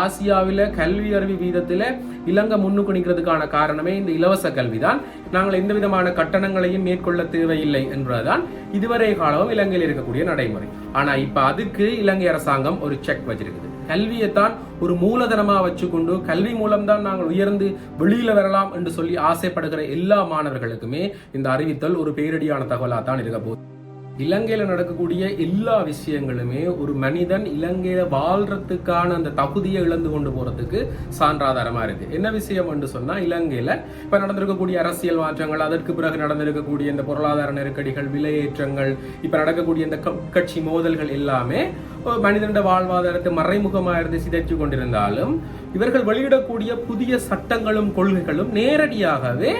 ஆசியாவில் கல்வி அறிவு வீதத்தில் இலங்கை முன்னுக்கு நிற்கிறதுக்கான காரணமே இந்த இலவச கல்வி தான் நாங்கள் எந்த விதமான கட்டணங்களையும் மேற்கொள்ள தேவையில்லை என்பதுதான் இதுவரை காலமும் இலங்கையில் இருக்கக்கூடிய நடைமுறை. ஆனால் இப்போ அதுக்கு இலங்கை அரசாங்கம் ஒரு செக் வச்சிருக்குது. கல்வியைத்தான் ஒரு மூலதனமாக வச்சுக்கொண்டு கல்வி மூலம்தான் நாங்கள் உயர்ந்து வெளியில் வரலாம் என்று சொல்லி ஆசைப்படுகிற எல்லா மாணவர்களுக்குமே இந்த அறிவித்தல் ஒரு பேரடியான தகவலாக தான் இருக்க போகுது. இலங்கையில் நடக்கக்கூடிய எல்லா விஷயங்களுமே ஒரு மனிதன் இலங்கையில் வாழ்றதுக்கான அந்த தகுதியை இழந்து கொண்டு போகிறதுக்கு சான்றாதாரமாக இருக்குது என்ன விஷயம் என்று இலங்கையில் இப்போ இப்ப நடந்திருக்கக்கூடிய அரசியல் மாற்றங்கள் அதற்கு பிறகு நடந்திருக்கக்கூடிய இந்த பொருளாதார நெருக்கடிகள் விலையேற்றங்கள் இப்போ நடக்கக்கூடிய இந்த க- கட்சி மோதல்கள் எல்லாமே ஒரு மனிதனுடைய வாழ்வாதாரத்தை மறைமுகமாக இருந்து சிதைச்சு கொண்டிருந்தாலும் இவர்கள் வெளியிடக்கூடிய புதிய சட்டங்களும் கொள்கைகளும் நேரடியாகவே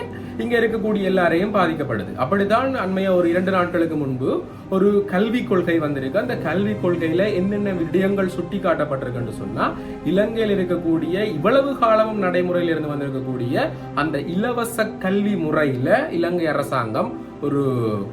இங்க இருக்கக்கூடிய எல்லாரையும் பாதிக்கப்படுது. அப்படித்தான் அண்மைய ஒரு இரண்டு நாட்களுக்கு முன்பு ஒரு கல்வி கொள்கை வந்திருக்கு. அந்த கல்வி கொள்கையில என்னென்ன விடயங்கள் சுட்டி காட்டப்பட்டிருக்குன்னு சொன்னா இலங்கையில் இருக்கக்கூடிய இவ்வளவு காலமும் நடைமுறையில் இருந்து வந்திருக்கக்கூடிய அந்த இலவச கல்வி முறையில இலங்கை அரசாங்கம் ஒரு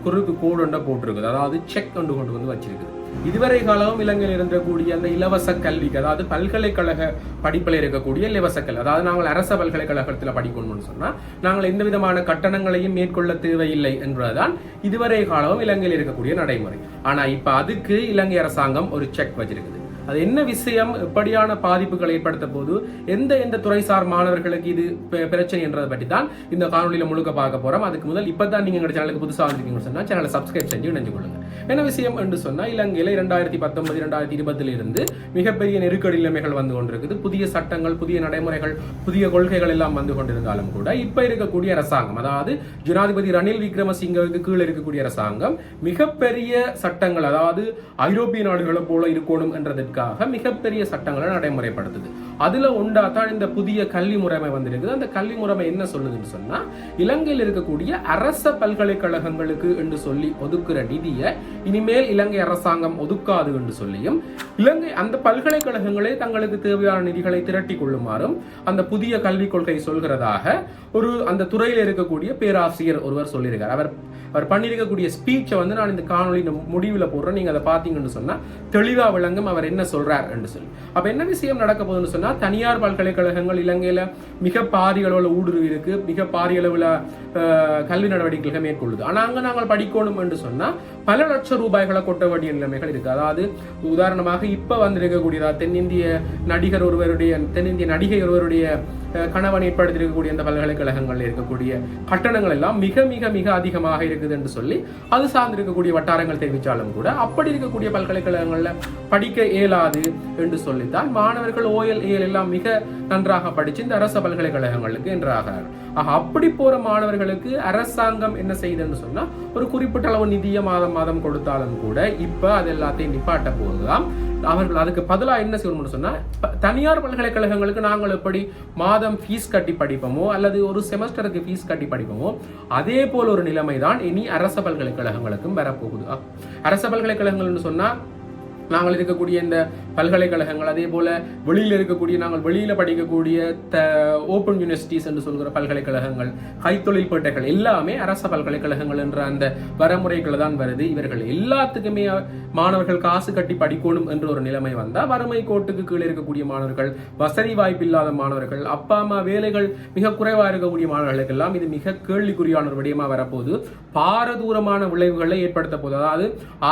குறுக்கு கோடு போட்டிருக்குது. அதாவது செக் கொண்டு கொண்டு வந்து வச்சிருக்குது. இதுவரை காலமும் இலங்கையில் இருந்தக்கூடிய அந்த இலவச கல்விக்கு அதாவது பல்கலைக்கழக படிப்பில் இருக்கக்கூடிய இலவச கல்வி அதாவது நாங்கள் அரச பல்கலைக்கழகத்தில் படிக்கணும்னு சொன்னால் நாங்கள் எந்த விதமான கட்டணங்களையும் மேற்கொள்ள தேவையில்லை என்பதுதான் இதுவரை காலமும் இலங்கையில் இருக்கக்கூடிய நடைமுறை. ஆனால் இப்போ அதுக்கு இலங்கை அரசாங்கம் ஒரு செக் வச்சிருக்குது. அது என்ன விஷயம்? எப்படியான பாதிப்புகளை ஏற்படுத்த போது எந்த எந்த துறைசார் மாணவர்களுக்கு இது பெ- பிரச்சனை என்றதை பற்றி தான் இந்த காணொலியில் முழுக்க பார்க்க போறோம். அதுக்கு முதல் இப்பதான் நீங்க எங்க சேனலுக்கு புதுசாக வந்திருக்கீங்கன்னு சொன்னா சேனலை சப்ஸ்கிரைப் செஞ்சு இணைஞ்சு கொள்ளுங்க என்ன விஷயம் என்று சொன்னா இலங்கையில இரண்டாயிரத்தி பத்தொன்பது இரண்டாயிரத்தி இருபதுல இருந்து மிகப்பெரிய நெருக்கடி நிலைமைகள் வந்து கொண்டிருக்குது. புதிய சட்டங்கள் புதிய நடைமுறைகள் புதிய கொள்கைகள் எல்லாம் வந்து கொண்டிருந்தாலும் கூட இப்ப இருக்கக்கூடிய அரசாங்கம் அதாவது ஜனாதிபதி ரணில் விக்ரமசிங்கவுக்கு கீழே இருக்கக்கூடிய அரசாங்கம் மிகப்பெரிய சட்டங்கள் அதாவது ஐரோப்பிய நாடுகளை போல இருக்கணும் என்றதற்காக மிகப்பெரிய சட்டங்களை நடைமுறைப்படுத்துது. அதில் உண்டா தான் இந்த புதிய கல்வி முறைமை வந்திருக்குது. அந்த கல்வி முறைமை என்ன சொல்லுதுன்னு சொன்னால் இலங்கையில் இருக்கக்கூடிய அரச பல்கலைக்கழகங்களுக்கு என்று சொல்லி ஒதுக்குற நிதியை இனிமேல் இலங்கை அரசாங்கம் ஒதுக்காது என்று சொல்லியும் இலங்கை அந்த பல்கலைக்கழகங்களே தங்களுக்கு தேவையான நிதிகளை திரட்டி கொள்ளுமாறும் அந்த புதிய கல்விக் கொள்கை சொல்கிறதாக ஒரு அந்த துறையில் இருக்கக்கூடிய பேராசிரியர் ஒருவர் சொல்லியிருக்கார். அவர் அவர் பண்ணியிருக்கக்கூடிய ஸ்பீச்சை வந்து நான் இந்த காணொலி முடிவில் போடுறேன். நீங்கள் அதை பார்த்தீங்கன்னு சொன்னால் தெளிவாக விளங்கும் அவர் என்ன சொல்கிறார் என்று சொல்லி. அப்போ என்ன விஷயம் நடக்க போகுதுன்னு சொன்னால் தனியார் பல்கலைக்கழகங்கள் இலங்கையில் மிக பாரிய அளவில் ஊடுருவி இருக்கு மிக பாரிய அளவில் கல்வி நடவடிக்கைகளை மேற்கொள்ளுது. ஆனால் அங்கே நாங்கள் படிக்கணும் என்று சொன்னால் பல லட்சம் ரூபாய்களை கொட்ட வேண்டிய நிலைமைகள் இருக்கு. அதாவது உதாரணமாக இப்போ வந்திருக்கக்கூடியதா தென்னிந்திய நடிகர் ஒருவருடைய தென்னிந்திய நடிகை ஒருவருடைய கணவன் ஏற்படுத்தியிருக்கக்கூடிய இந்த பல்கலைக்கழகங்களில் இருக்கக்கூடிய கட்டணங்கள் எல்லாம் மிக மிக மிக அதிகமாக இருக்குது என்று சொல்லி அது சார்ந்து இருக்கக்கூடிய வட்டாரங்கள் தெரிவித்தாலும் கூட அப்படி இருக்கக்கூடிய பல்கலைக்கழகங்கள்ல படிக்க இயலாது என்று சொல்லித்தான் மாணவர்கள் ஓஎல் ஏஎல் எல்லாம் மிக நன்றாக படிச்சு இந்த அரச பல்கலைக்கழகங்களுக்கு என்றாகிறார்கள் ஆக அப்படி போற மாணவர்களுக்கு அரசாங்கம் என்ன செய்யுதுன்னு சொன்னா ஒரு குறிப்பிட்ட அளவு நிதியை மாதம் மாதம் கொடுத்தாலும் கூட இப்போ அது எல்லாத்தையும் நிப்பாட்ட போதுதான். அவர்கள் அதுக்கு பதிலா என்ன செய்யணும்னு சொன்னால் தனியார் பல்கலைக்கழகங்களுக்கு நாங்கள் எப்படி மாத மாதம் ஃபீஸ் கட்டி படிப்போமோ அல்லது ஒரு செமஸ்டருக்கு ஃபீஸ் கட்டி படிப்போமோ அதே போல ஒரு நிலைமை தான் இனி அரச பல்கலைக்கழகங்களுக்கும் வரப்போகுது. அரச பல்கலைக்கழகங்கள்னு சொன்னா நாங்கள் இருக்கக்கூடிய இந்த பல்கலைக்கழகங்கள் அதே போல வெளியில் இருக்கக்கூடிய நாங்கள் வெளியில் படிக்கக்கூடிய த ஓப்பன் யூனிவர்சிட்டிஸ் என்று சொல்கிற பல்கலைக்கழகங்கள் கைத்தொழில் பேட்டைகள் எல்லாமே அரச பல்கலைக்கழகங்கள் என்ற அந்த வரமுறைகளை தான் வருது. இவர்கள் எல்லாத்துக்குமே மாணவர்கள் காசு கட்டி படிக்கணும் என்ற ஒரு நிலைமை வந்தால் வறுமை கோட்டுக்கு கீழே இருக்கக்கூடிய மாணவர்கள் வசதி வாய்ப்பு இல்லாத மாணவர்கள் அப்பா அம்மா வேலைகள் மிக குறைவாக இருக்கக்கூடிய மாணவர்களுக்கெல்லாம் இது மிக கேள்விக்குறியான ஒரு விடயமாக வரப்போகுது. பாரதூரமான விளைவுகளை ஏற்படுத்த போகுது. அதாவது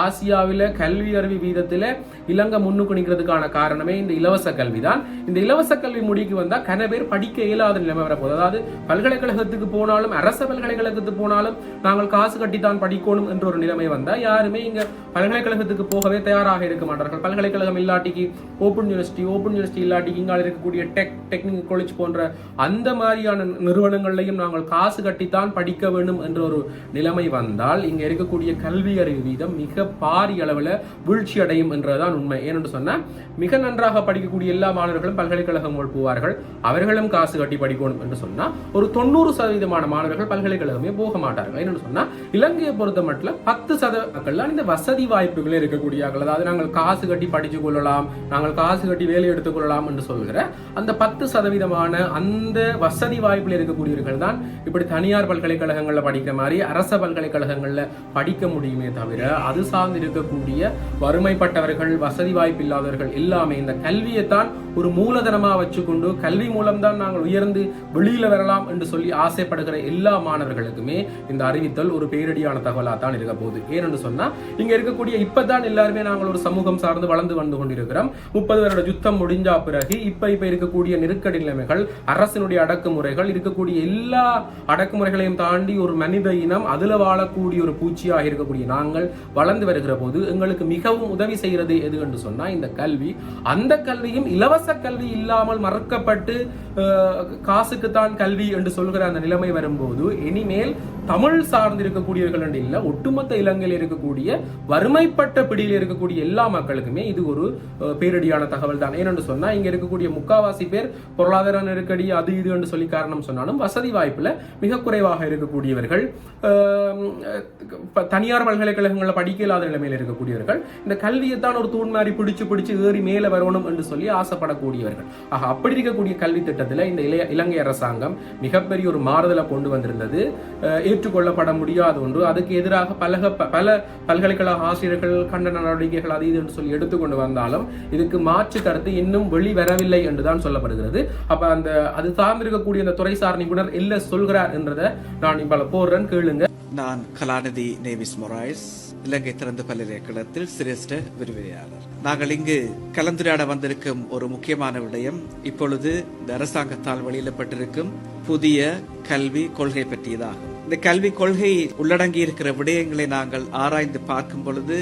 ஆசியாவில் கல்வி அறிவு வீதத்தில் இலங்கை முன்னுக்கு நிற்கிறதுக்கான காரணமே இந்த இலவச கல்வி தான் இந்த இலவச கல்வி முடிக்கு வந்தால் கன பேர் படிக்க இயலாத நிலைமை வரப்போகுது. அதாவது பல்கலைக்கழகத்துக்கு போனாலும் அரச பல்கலைக்கழகத்துக்கு போனாலும் நாங்கள் காசு கட்டித்தான் படிக்கணும் என்ற ஒரு நிலைமை வந்தால் யாருமே இங்க பல்கலைக்கழகத்துக்கு போகவே தயாராக இருக்க மாட்டார்கள். பல்கலைக்கழகம் இல்லாட்டிக்கு ஓப்பன் யூனிவர்சிட்டி ஓப்பன் யூனிவர்சிட்டி இல்லாட்டிக்கு இங்கால இருக்கக்கூடிய டெக் டெக்னிக்கல் காலேஜ் போன்ற அந்த மாதிரியான நிறுவனங்களையும் நாங்கள் காசு கட்டித்தான் படிக்க வேண்டும் என்ற ஒரு நிலைமை வந்தால் இங்கே இருக்கக்கூடிய கல்வி அறிவு வீதம் மிக பாரிய அளவில் வீழ்ச்சி அடையும் என்றுதான் உண்மை. ஏனென்று சொன்னால் மிக நன்றாக படிக்கக்கூடிய எல்லா மாணவர்களும் பல்கலைக்கழகங்கள் போவார்கள். அவர்களும் காசு கட்டி படிக்கணும் என்று சொன்னால் ஒரு தொண்ணூறு சதவீதமான மாணவர்கள் பல்கலைக்கழகமே போக மாட்டார்கள். என்னன்னு சொன்னால் இலங்கையை பொறுத்த மட்டும் பத்து சதவீதம் இந்த வசதி வாய்ப்புகளே இருக்கக்கூடியார்கள் அதாவது நாங்கள் காசு கட்டி படித்து கொள்ளலாம் நாங்கள் காசு கட்டி வேலை எடுத்துக்கொள்ளலாம் என்று சொல்கிற அந்த பத்து சதவீதமான அந்த வசதி வாய்ப்பில் இருக்கக்கூடியவர்கள் தான் இப்படி தனியார் பல்கலைக்கழகங்களில் படிக்கிற மாதிரி அரச பல்கலைக்கழகங்களில் படிக்க முடியுமே தவிர அது சார்ந்து இருக்கக்கூடிய வறுமைப்பட்ட பாதிக்கப்பட்டவர்கள் வசதி வாய்ப்பு இல்லாதவர்கள் எல்லாமே இந்த கல்வியை தான் ஒரு மூலதனமா வச்சுக்கொண்டு கல்வி மூலம்தான் நாங்கள் உயர்ந்து வெளியில வரலாம் என்று சொல்லி ஆசைப்படுகிற எல்லா மாணவர்களுக்குமே இந்த அறிவித்தல் ஒரு பேரடியான தகவலாக தான் இருக்க போகுது. ஏனென்று சொன்னா இங்க இருக்கக்கூடிய இப்பதான் எல்லாருமே நாங்கள் ஒரு சமூகம் சார்ந்து வளர்ந்து வந்து கொண்டிருக்கிறோம். முப்பது வருட யுத்தம் முடிஞ்சா பிறகு இப்ப இப்ப இருக்கக்கூடிய நெருக்கடி நிலைமைகள் அரசினுடைய அடக்குமுறைகள் இருக்கக்கூடிய எல்லா அடக்குமுறைகளையும் தாண்டி ஒரு மனித இனம் அதுல வாழக்கூடிய ஒரு பூச்சியாக இருக்கக்கூடிய நாங்கள் வளர்ந்து வருகிற போது எங்களுக்கு மிகவும் உதவி செய்ய செய்கிறது எது என்று சொன்னா இந்த கல்வி. அந்த கல்வியும் இலவச கல்வி இல்லாமல் மறக்கப்பட்டு காசுக்குத்தான் கல்வி என்று சொல்கிற அந்த நிலைமை வரும்போது இனிமேல் தமிழ் சார்ந்து இருக்கக்கூடியவர்கள் என்று இல்லை ஒட்டுமொத்த இலங்கையில் இருக்கக்கூடிய வறுமைப்பட்ட பிடியில் இருக்கக்கூடிய எல்லா மக்களுக்குமே இது ஒரு பேரடியான தகவல் தான். ஏனென்று சொன்னா இங்க இருக்கக்கூடிய முக்காவாசி பேர் பொருளாதார நெருக்கடி அது இது என்று சொல்லி காரணம் சொன்னாலும் வசதி வாய்ப்புல மிக குறைவாக இருக்கக்கூடியவர்கள் தனியார் பல்கலைக்கழகங்களில் படிக்க இல்லாத நிலைமையில் இருக்கக்கூடியவர்கள் இந்த கல்வியை தான் ஒரு தூண் மாதிரி பிடிச்சு பிடிச்சு ஏறி மேலே வரணும் என்று சொல்லி ஆசைப்படக்கூடியவர்கள். ஆக அப்படி இருக்கக்கூடிய கல்வி திட்டத்தில் இந்த இளைய இலங்கை அரசாங்கம் மிகப்பெரிய ஒரு மாறுதலை கொண்டு வந்திருந்தது. ஏற்றுக்கொள்ளப்பட முடியாத ஒன்று. அதுக்கு எதிராக பலக ப- பல பல்கலைக்கழக ஆசிரியர்கள் கண்டன நடவடிக்கைகள் அது இது என்று சொல்லி எடுத்துக்கொண்டு வந்தாலும் இதுக்கு மாற்று கருத்து இன்னும் வெளிவரவில்லை என்றுதான் சொல்லப்படுகிறது. அப்ப அந்த அது சார்ந்திருக்கக்கூடிய அந்த துறைசார் நிபுணர் இல்லை சொல்கிறார் என்றதை நான் இப்ப போடுறேன் கேளுங்க. நான் கலாநிதி நேவிஸ் மொராய்ஸ் இலங்கை திறந்த பல்கலைக்கழகத்தில் சிரேஷ்ட விரிவுரையாளர். நாங்கள் இங்கு கலந்துரையாட வந்திருக்கும் ஒரு முக்கியமான விடயம் இப்பொழுது இந்த அரசாங்கத்தால் வெளியிடப்பட்டிருக்கும் புதிய கல்வி கொள்கை பற்றியதாகும். இந்த கல்வி கொள்கை உள்ளடங்கி இருக்கிற விடயங்களை நாங்கள் ஆராய்ந்து பார்க்கும் பொழுது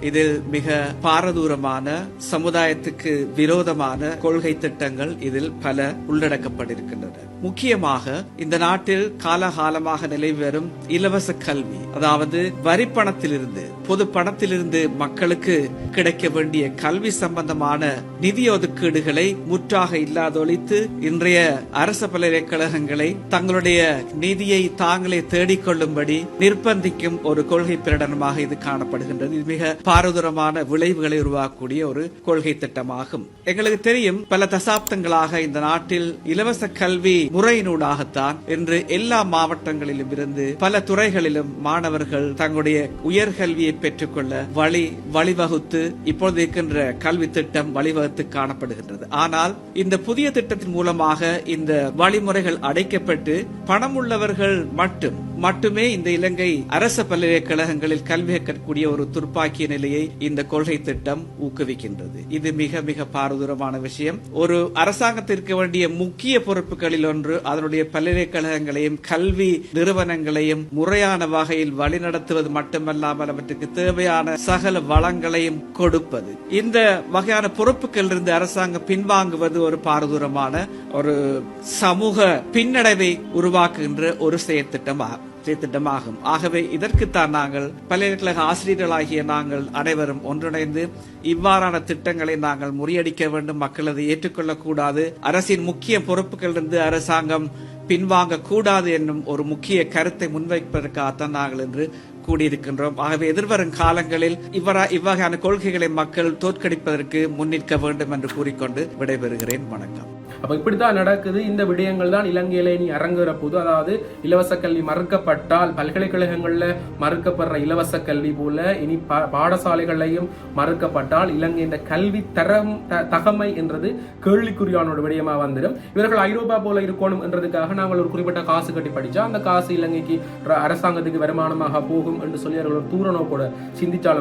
இதில் மிக பாரதூரமான சமுதாயத்துக்கு விரோதமான கொள்கை திட்டங்கள் இதில் பல உள்ளடக்கப்பட்டிருக்கின்றன. முக்கியமாக இந்த நாட்டில் காலகாலமாக நிலவி வரும் இலவச கல்வி அதாவது வரி பணத்திலிருந்து பொது பணத்திலிருந்து மக்களுக்கு கிடைக்க வேண்டிய கல்வி சம்பந்தமான நிதி ஒதுக்கீடுகளை முற்றாக இல்லாதொழித்து இன்றைய அரச பல்கலைக்கழகங்களை தங்களுடைய நிதியை தாங்களே தேடிக்கொள்ளும்படி நிர்பந்திக்கும் ஒரு கொள்கை பிரடனமாக இது காணப்படுகின்றது. இது மிக பாரதூரமான விளைவுகளை உருவாக்கக்கூடிய ஒரு கொள்கை திட்டமாகும். எங்களுக்கு தெரியும் பல தசாப்தங்களாக இந்த நாட்டில் இலவச கல்வி முறையினூடாகத்தான் இன்று எல்லா மாவட்டங்களிலும் இருந்து பல துறைகளிலும் மாணவர்கள் தங்களுடைய உயர்கல்வியை பெற்றுக்கொள்ள வழி வழிவகுத்து இப்பொழுது இருக்கின்ற கல்வி திட்டம் வழிவகுத்து காணப்படுகின்றது. ஆனால் இந்த புதிய திட்டத்தின் மூலமாக இந்த வழிமுறைகள் அடைக்கப்பட்டு பணம் உள்ளவர்கள் மட்டும் மட்டுமே இந்த இலங்கை அரச பல்கலைக்கழகங்களில் கல்வி கற்கக்கூடிய ஒரு துர்ப்பாக்கிய நிலையை இந்த கொள்கை திட்டம் ஊக்குவிக்கின்றது. இது மிக மிக பாரதூரமான விஷயம். ஒரு அரசாங்கத்திற்கு வேண்டிய முக்கிய பொறுப்புகளில் ஒன்று அதனுடைய பல்கலைக்கழகங்களையும் கல்வி நிறுவனங்களையும் முறையான வகையில் வழிநடத்துவது மட்டுமல்லாமல் அவற்றுக்கு தேவையான சகல வளங்களையும் கொடுப்பது. இந்த வகையான பொறுப்புகள் இருந்து அரசாங்கம் பின்வாங்குவது ஒரு பாரதூரமான ஒரு சமூக பின்னடைவை உருவாக்குகின்ற ஒரு செயற்திட்டமாகும் திட்டமாகும். ஆகவே இதற்குத்தான் நாங்கள் பல்கலைக்கழக ஆசிரியர்களாகிய நாங்கள் அனைவரும் ஒன்றிணைந்து இவ்வாறான திட்டங்களை நாங்கள் முறியடிக்க வேண்டும். மக்கள் அதை ஏற்றுக்கொள்ளக்கூடாது. அரசின் முக்கிய பொறுப்புகளிலிருந்து அரசாங்கம் பின்வாங்க கூடாது என்னும் ஒரு முக்கிய கருத்தை முன்வைப்பதற்காகத்தான் நாங்கள் என்று கூடியிருக்கின்றோம். ஆகவே எதிர்வரும் காலங்களில் இவ்வரா இவ்வகையான கொள்கைகளை மக்கள் தோற்கடிப்பதற்கு முன்னிற்க வேண்டும் என்று கூறிக்கொண்டு விடைபெறுகிறேன். வணக்கம். அப்போ இப்படி தான் நடக்குது. இந்த விடயங்கள் தான் இலங்கையில இனி அரங்குற போது அதாவது இலவச கல்வி மறுக்கப்பட்டால் பல்கலைக்கழகங்களில் மறுக்கப்படுற இலவச கல்வி போல இனி பா- பாடசாலைகளையும் மறுக்கப்பட்டால் இலங்கை இந்த கல்வி தரம் த- தகமை என்றது கேள்விக்குறியான விடயமாக வந்துடும். இவர்கள் ஐரோப்பா போல இருக்கணும் என்றதுக்காக நாங்கள் ஒரு குறிப்பிட்ட காசு கட்டி படிச்சா அந்த காசு இலங்கைக்கு அரசாங்கத்துக்கு வருமானமாக போகும் என்று சொல்லி அவர்கள் ஒரு தூர நோக்கோட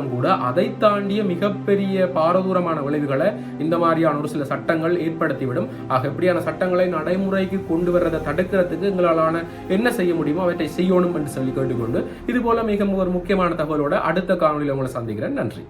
கூட அதை தாண்டிய மிகப்பெரிய பாரதூரமான விளைவுகளை இந்த மாதிரியான ஒரு சில சட்டங்கள் ஏற்படுத்திவிடும். ஆக இப்படியான சட்டங்களை நடைமுறைக்கு கொண்டு வர்றதை தடுக்கிறதுக்கு எங்களாலான என்ன செய்ய முடியுமோ அவற்றை செய்யணும் என்று சொல்லி கேட்டுக்கொண்டு இது போல மிக ஒரு முக்கியமான தகவலோட அடுத்த காணொலியில் உங்களை சந்திக்கிறேன். நன்றி.